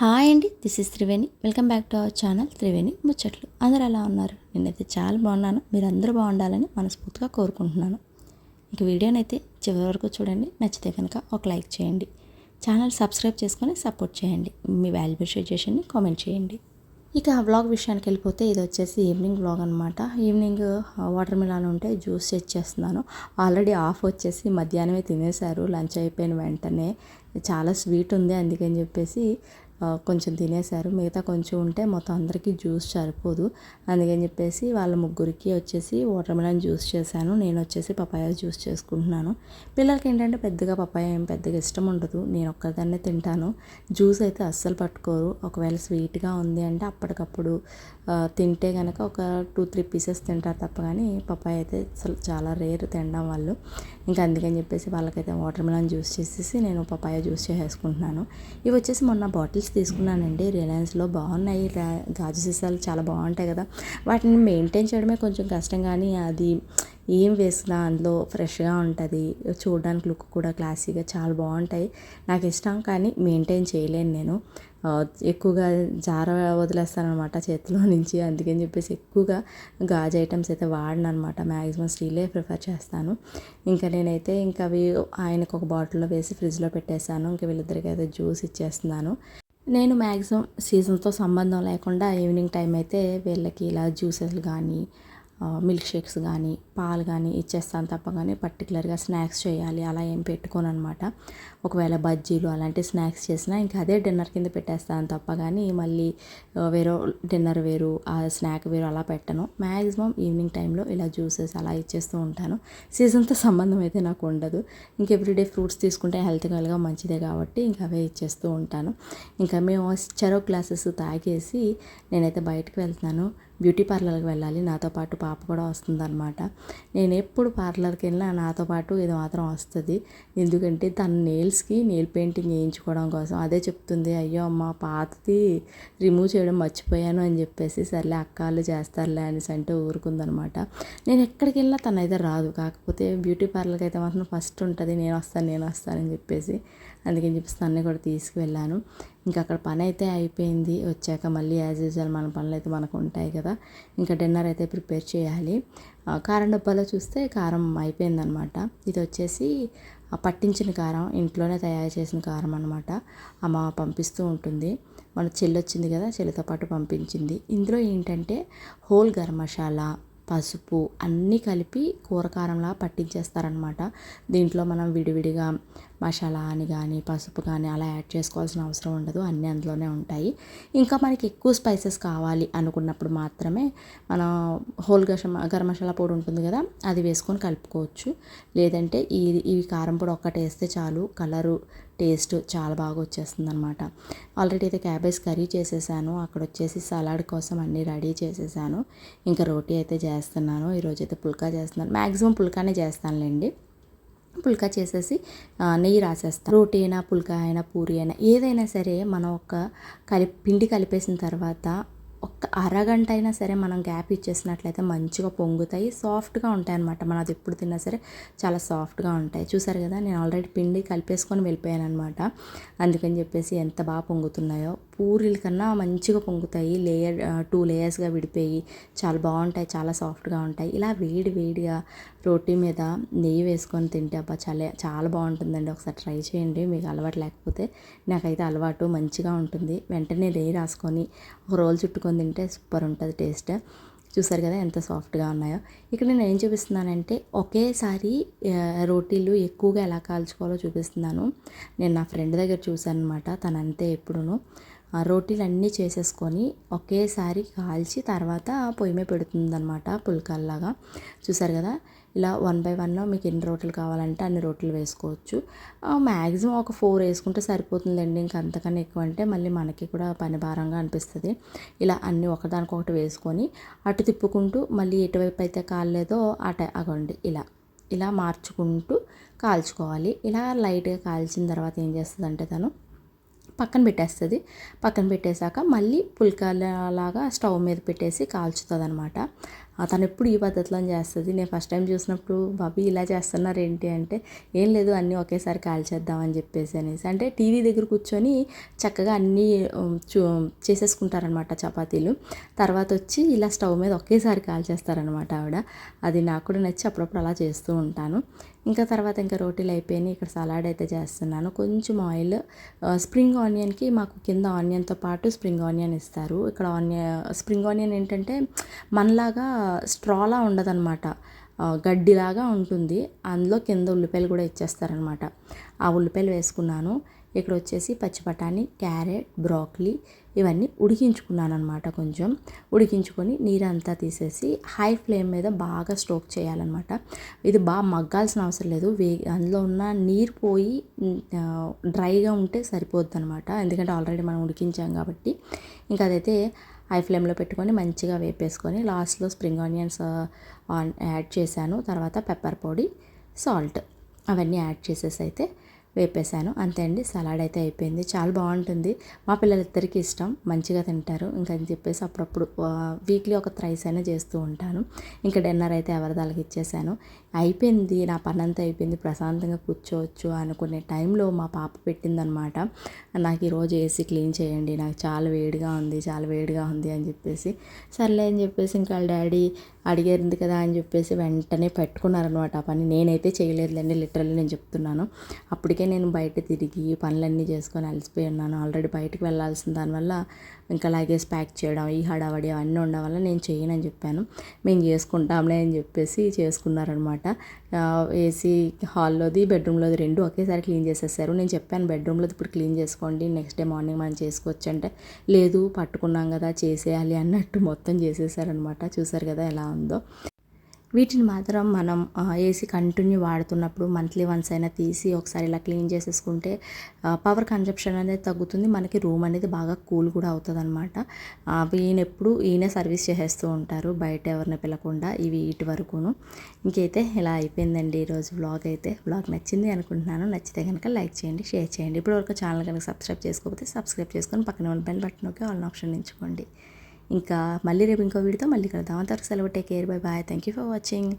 Hi అండి this is Triveni. Welcome back to our channel Triveni ముచ్చట్లు. అందరు ఎలా ఉన్నారు? నేనైతే చాలా బాగున్నాను. మీరు అందరూ బాగుండాలని మనస్ఫూర్తిగా కోరుకుంటున్నాను. ఇక వీడియోనైతే చివరి వరకు చూడండి. నచ్చితే కనుక ఒక లైక్ చేయండి. ఛానల్ సబ్స్క్రైబ్ చేసుకొని సపోర్ట్ చేయండి. మీ వాల్యుబుల్ సజెషన్ని కామెంట్ చేయండి. ఇక వ్లాగ్ విషయానికి వెళ్ళిపోతే ఇది వచ్చేసి ఈవినింగ్ వ్లాగ్ అనమాట ఈవినింగ్ వాటర్ మిలాన్ ఉంటే జ్యూస్ చేస్తున్నాను. ఆల్రెడీ ఆఫ్ వచ్చేసి మధ్యాహ్నమే తినేశారు. లంచ్ అయిపోయిన వెంటనే. చాలా స్వీట్ ఉంది అందుకని చెప్పేసి కొంచెం తినేశారు. మిగతా కొంచెం ఉంటే మొత్తం అందరికీ జ్యూస్ సరిపోదు. అందుకని చెప్పేసి వాళ్ళ ముగ్గురికి వచ్చేసి వాటర్ మిలన్ జ్యూస్ చేశాను. నేను వచ్చేసి పపాయ జ్యూస్ చేసుకుంటున్నాను. పిల్లలకి ఏంటంటే పెద్దగా పపాయ ఏం పెద్దగా ఇష్టం ఉండదు. నేను ఒక్కదాన్నే తింటాను. జ్యూస్ అయితే అస్సలు పట్టుకోరు. ఒకవేళ స్వీట్గా ఉంది అంటే అప్పటికప్పుడు తింటే కనుక ఒక టూ త్రీ పీసెస్ తింటారు తప్ప కానీ పపాయ అయితే అసలు చాలా రేర్ తినడం వాళ్ళు. ఇంకా అందుకని చెప్పేసి వాళ్ళకైతే వాటర్ మిలన్ జ్యూస్ చేసేసి నేను పపాయ జ్యూస్ చేసేసుకుంటున్నాను. ఇవి వచ్చేసి మొన్న బాటిల్స్ తీసుకున్నానండి. రిలయన్స్లో బాగున్నాయి. గాజు సీసాలు చాలా బాగుంటాయి కదా. వాటిని మెయింటైన్ చేయడమే కొంచెం కష్టం కానీ అది ఏం వేసినా అందులో ఫ్రెష్గా ఉంటుంది. చూడడానికి లుక్ కూడా క్లాసీగా చాలా బాగుంటాయి. నాకు ఇష్టం కానీ మెయింటైన్ చేయలేను నేను. ఎక్కువగా జార వదిలేస్తానమాట చేతిలో నుంచి. అందుకని చెప్పేసి ఎక్కువగా గాజు ఐటమ్స్ అయితే వాడను అనమాట మ్యాక్సిమం స్టీలే ప్రిఫర్ చేస్తాను. ఇంకా నేనైతే ఇంకా అవి ఆయనకు ఒక బాటిల్లో వేసి ఫ్రిడ్జ్లో పెట్టేశాను. ఇంకా వీళ్ళిద్దరికి అయితే జ్యూస్ ఇచ్చేస్తున్నాను. నేను మ్యాక్సిమం సీజన్తో సంబంధం లేకుండా ఈవినింగ్ టైం అయితే వీళ్ళకి ఇలా జ్యూసెస్లు కానీ మిల్క్ షేక్స్ కానీ పాలు కానీ ఇచ్చేస్తాను తప్ప కానీ పర్టికులర్గా స్నాక్స్ చేయాలి. అలా ఏం పెట్టుకోను అనమాట ఒకవేళ బజ్జీలు అలాంటి స్నాక్స్ చేసినా ఇంకా అదే డిన్నర్ కింద పెట్టేస్తాను తప్ప కానీ మళ్ళీ వేరే డిన్నర్ వేరు ఆ స్నాక్ వేరు అలా పెట్టను. మ్యాక్సిమం ఈవినింగ్ టైంలో ఇలా జ్యూసెస్ అలా ఇచ్చేస్తూ ఉంటాను. సీజన్తో సంబంధం అయితే నాకు ఉండదు. ఇంక ఎవ్రీడే ఫ్రూట్స్ తీసుకుంటే హెల్త్గా మంచిదే కాబట్టి ఇంకా అవే ఇచ్చేస్తూ ఉంటాను. ఇంకా మేము చెరో గ్లాసెస్ తాగేసి నేనైతే బయటకు వెళ్తున్నాను. బ్యూటీ పార్లర్కి వెళ్ళాలి. నాతో పాటు పాప కూడా వస్తుందన్నమాట. నేను ఎప్పుడు పార్లర్కి వెళ్ళినా నాతో పాటు ఇది మాత్రం వస్తుంది. ఎందుకంటే తన నెయిల్స్కి నెయిల్ పెయింటింగ్ వేయించుకోవడం కోసం అదే చెప్తుంది. అయ్యో అమ్మ పాతది రిమూవ్ చేయడం మర్చిపోయాను అని చెప్పేసి సర్లే అక్కాలు చేస్తారులే అనేసి అంటే ఊరుకుందనమాట నేను ఎక్కడికి వెళ్ళినా తన అయితే రాదు. కాకపోతే బ్యూటీ పార్లర్కి అయితే మాత్రం ఫస్ట్ ఉంటుంది. నేను వస్తాను నేను వస్తానని చెప్పేసి అందుకని చెప్పేసి తన్నే కూడా తీసుకువెళ్ళాను. ఇంకా అక్కడ పని అయితే అయిపోయింది. వచ్చాక మళ్ళీ యాజ్ యూజువల్ మన పనులు అయితే మనకు ఉంటాయి కదా. ఇంకా డిన్నర్ అయితే ప్రిపేర్ చేయాలి. కారం డబ్బాలో చూస్తే కారం అయిపోయిందనమాట. ఇది వచ్చేసి పట్టించిన కారం ఇంట్లోనే తయారు చేసిన కారం అనమాట అమ్మ పంపిస్తూ ఉంటుంది. మన చెల్లి వచ్చింది కదా చెల్లితో పాటు పంపించింది. ఇందులో ఏంటంటే హోల్ గరం మసాలా పసుపు అన్నీ కలిపి కూరకారంలా పట్టించేస్తారనమాట దీంట్లో మనం విడివిడిగా మసాలా అని కానీ పసుపు కానీ అలా యాడ్ చేసుకోవాల్సిన అవసరం ఉండదు. అన్నీ అందులోనే ఉంటాయి. ఇంకా మనకి ఎక్కువ స్పైసెస్ కావాలి అనుకున్నప్పుడు మాత్రమే మనం హోల్ గషమ గరం మసాలా పొడి ఉంటుంది కదా అది వేసుకొని కలుపుకోవచ్చు. లేదంటే ఈ ఈ కారం పొడి ఒక్కటి వేస్తే చాలు కలరు టేస్ట్ చాలా బాగా వచ్చేస్తుంది అనమాట ఆల్రెడీ అయితే క్యాబేజ్ కర్రీ చేసేసాను. అక్కడ వచ్చేసి సలాడ్ కోసం అన్నీ రెడీ చేసేసాను. ఇంకా రోటీ అయితే చేస్తున్నాను. ఈరోజు అయితే పుల్కా చేస్తున్నాను. మ్యాక్సిమం పుల్కానే చేస్తానులేండి. పుల్కా చేసేసి నెయ్యి రాసేస్తాం. రోటీ అయినా పుల్కా అయినా పూరి అయినా ఏదైనా సరే మనం ఒక కలి పిండి కలిపేసిన తర్వాత ఒక్క అరగంట అయినా సరే మనం గ్యాప్ ఇచ్చేసినట్లయితే మంచిగా పొంగుతాయి సాఫ్ట్గా ఉంటాయి అనమాట మనం అది ఎప్పుడు తిన్నా సరే చాలా సాఫ్ట్గా ఉంటాయి. చూసారు కదా నేను ఆల్రెడీ పిండి కలిపేసుకొని వెళ్ళిపోయాను అనమాట అందుకని చెప్పేసి ఎంత బాగా పొంగుతున్నాయో. పూరీల కన్నా మంచిగా పొంగుతాయి. లేయర్ టూ లేయర్స్గా విడిపోయి చాలా బాగుంటాయి చాలా సాఫ్ట్గా ఉంటాయి. ఇలా వేడి వేడిగా రోటీ మీద నెయ్యి వేసుకొని తింటే అబ్బా చాలా చాలా బాగుంటుందండి. ఒకసారి ట్రై చేయండి. మీకు అలవాటు లేకపోతే నాకైతే అలవాటు మంచిగా ఉంటుంది. వెంటనే నెయ్యి రాసుకొని ఒక రోల్ చుట్టుకొని తింటే సూపర్ ఉంటుంది టేస్ట్. చూసారు కదా ఎంత సాఫ్ట్గా ఉన్నాయో. ఇక్కడ నేను ఏం చూపిస్తున్నానంటే ఒకేసారి రోటీలు ఎక్కువగా ఎలా కాల్చుకోవాలో చూపిస్తున్నాను. నేను నా ఫ్రెండ్ దగ్గర చూశాను అనమాట తనంతే ఎప్పుడును. ఆ రోటీలు అన్నీ చేసేసుకొని ఒకేసారి కాల్చి తర్వాత పొయ్యి మీద పెడుతుందనమాట పుల్కల్లాగా. చూసారు కదా ఇలా వన్ బై వన్ మీకు ఎన్ని రోటీలు కావాలంటే అన్ని రోటీలు వేసుకోవచ్చు. మ్యాక్సిమం ఒక ఫోర్ వేసుకుంటే సరిపోతుందండి. ఇంకా అంతకన్నా ఎక్కువ అంటే మళ్ళీ మనకి కూడా పని భారంగా అనిపిస్తుంది. ఇలా అన్నీ ఒకదానికొకటి వేసుకొని అటు తిప్పుకుంటూ మళ్ళీ ఎటువైపు అయితే కాలేదో అట అగండి ఇలా ఇలా మార్చుకుంటూ కాల్చుకోవాలి. ఇలా లైట్గా కాల్చిన తర్వాత ఏం చేస్తుందంటే తను పక్కన పెట్టేస్తుంది. పక్కన పెట్టేశాక మళ్ళీ పుల్కాలాగా స్టవ్ మీద పెట్టేసి కాల్చుతుంది అనమాట తను ఎప్పుడు ఈ పద్ధతిలో చేస్తుంది? నేను ఫస్ట్ టైం చూసినప్పుడు బాబీ ఇలా చేస్తున్నారు ఏంటి అంటే ఏం లేదు అన్నీ ఒకేసారి కాల్చేద్దామని చెప్పేసి అనేసి. అంటే టీవీ దగ్గర కూర్చొని చక్కగా అన్నీ చూ చేసేసుకుంటారనమాట చపాతీలు. తర్వాత వచ్చి ఇలా స్టవ్ మీద ఒకేసారి కాల్చేస్తారనమాట ఆవిడ. అది నాకు కూడా నచ్చి అప్పుడప్పుడు అలా చేస్తూ ఉంటాను. ఇంకా తర్వాత ఇంకా రోటీలు అయిపోయినాయి. ఇక్కడ సలాడ్ అయితే చేస్తున్నాను. కొంచెం ఆయిల్ స్ప్రింగ్ ఆనియన్కి మాకు కింద ఆనియన్తో పాటు స్ప్రింగ్ ఆనియన్ ఇస్తారు. ఇక్కడ ఆనియన్ స్ప్రింగ్ ఆనియన్ ఏంటంటే మనలాగా స్ట్రాలా ఉండదన్నమాట. గడ్డిలాగా ఉంటుంది. అందులో కింద ఉల్లిపాయలు కూడా ఇచ్చేస్తారనమాట ఆ ఉల్లిపాయలు వేసుకున్నాను. ఇక్కడ వచ్చేసి పచ్చి బఠానీ క్యారెట్ బ్రాక్లీ ఇవన్నీ ఉడికించుకున్నాను అనమాట కొంచెం. ఉడికించుకొని నీరంతా తీసేసి హై ఫ్లేమ్ మీద బాగా స్టోక్ చేయాలన్నమాట. ఇది బాగా మగ్గాల్సిన అవసరం లేదు. వే అందులో ఉన్న నీరు పోయి డ్రైగా ఉంటే సరిపోద్ది అనమాట ఎందుకంటే ఆల్రెడీ మనం ఉడికించాం కాబట్టి. ఇంకా అదైతే హై ఫ్లేమ్లో పెట్టుకొని మంచిగా వేపేసుకొని లాస్ట్లో స్ప్రింగ్ ఆనియన్స్ ఆన్ యాడ్ చేశాను. తర్వాత పెప్పర్ పొడి సాల్ట్ అవన్నీ యాడ్ చేసేసి అయితే వేపేశాను. అంతే అండి సలాడ్ అయితే అయిపోయింది. చాలా బాగుంటుంది. మా పిల్లలిద్దరికీ ఇష్టం. మంచిగా తింటారు. ఇంకా అని చెప్పేసి అప్పుడప్పుడు వీక్లీ ఒక థ్రైస్ అయినా చేస్తూ ఉంటాను. ఇంకా డిన్నర్ అయితే ఎవరిదాలకి ఇచ్చేసాను. అయిపోయింది. నా పని అంతా అయిపోయింది. ప్రశాంతంగా కూర్చోవచ్చు అనుకునే టైంలో మా పాప పెట్టిందనమాట. నాకు ఈరోజు ఏసీ క్లీన్ చేయండి. నాకు చాలా వేడిగా ఉంది చాలా వేడిగా ఉంది అని చెప్పేసి. సర్లే అని చెప్పేసి ఇంకా వాళ్ళ డాడీ అడిగేరింది కదా అని చెప్పేసి వెంటనే పెట్టుకున్నారనమాట. ఆ పని నేనైతే చేయలేదులేండి. లిటరల్లీ నేను చెప్తున్నాను. అప్పటికే నేను బయట తిరిగి పనులన్నీ చేసుకొని అలసిపోయి ఉన్నాను. ఆల్రెడీ బయటకు వెళ్ళాల్సిన దానివల్ల ఇంకా లగేజ్ ప్యాక్ చేయడం ఈ హడావడి అవన్నీ ఉండడం వల్ల నేను చేయనని చెప్పాను. మేము చేసుకుంటాంలే అని చెప్పేసి చేసుకున్నారనమాట. ఏసీ హాల్లోది బెడ్రూమ్లోది రెండు ఒకేసారి క్లీన్ చేసేసారు. నేను చెప్పాను బెడ్రూమ్లోది ఇప్పుడు క్లీన్ చేసుకోండి నెక్స్ట్ డే మార్నింగ్ మనం చేసుకోవచ్చు అంటే లేదు పట్టుకున్నాం కదా చేసేయాలి అన్నట్టు మొత్తం చేసేసారనమాట. చూసారు కదా ఎలా ఉందో. వీటిని మాత్రం మనం ఏసీ కంటిన్యూ వాడుతున్నప్పుడు మంత్లీ వన్స్ అయినా తీసి ఒకసారి ఇలా క్లీన్ చేసేసుకుంటే పవర్ కన్జప్షన్ అనేది తగ్గుతుంది. మనకి రూమ్ అనేది బాగా కూల్ కూడా అవుతుంది అనమాట ఈయన ఎప్పుడు ఈయనే సర్వీస్ చేసేస్తూ ఉంటారు బయట ఎవరిని పిలకుండా ఇవి ఇటు వరకును. ఇంకైతే ఇలా అయిపోయిందండి ఈరోజు వ్లాగ్ అయితే. వ్లాగ్ నచ్చింది అనుకుంటున్నాను. నచ్చితే కనుక లైక్ చేయండి షేర్ చేయండి. ఇప్పటివరకు ఛానల్ కనుక సబ్స్క్రైబ్ చేసుకోకపోతే సబ్స్క్రైబ్ చేసుకొని పక్కన ఉన్న బెల్ బటన్ నొక్కి ఆల్ ఆప్షన్ ఎంచుకోండి. ఇంకా మళ్ళీ రేపు ఇంకో వీడితో మళ్ళీ కలుద్దాం. అంతవరకు సెలవు take care bye bye thank you for watching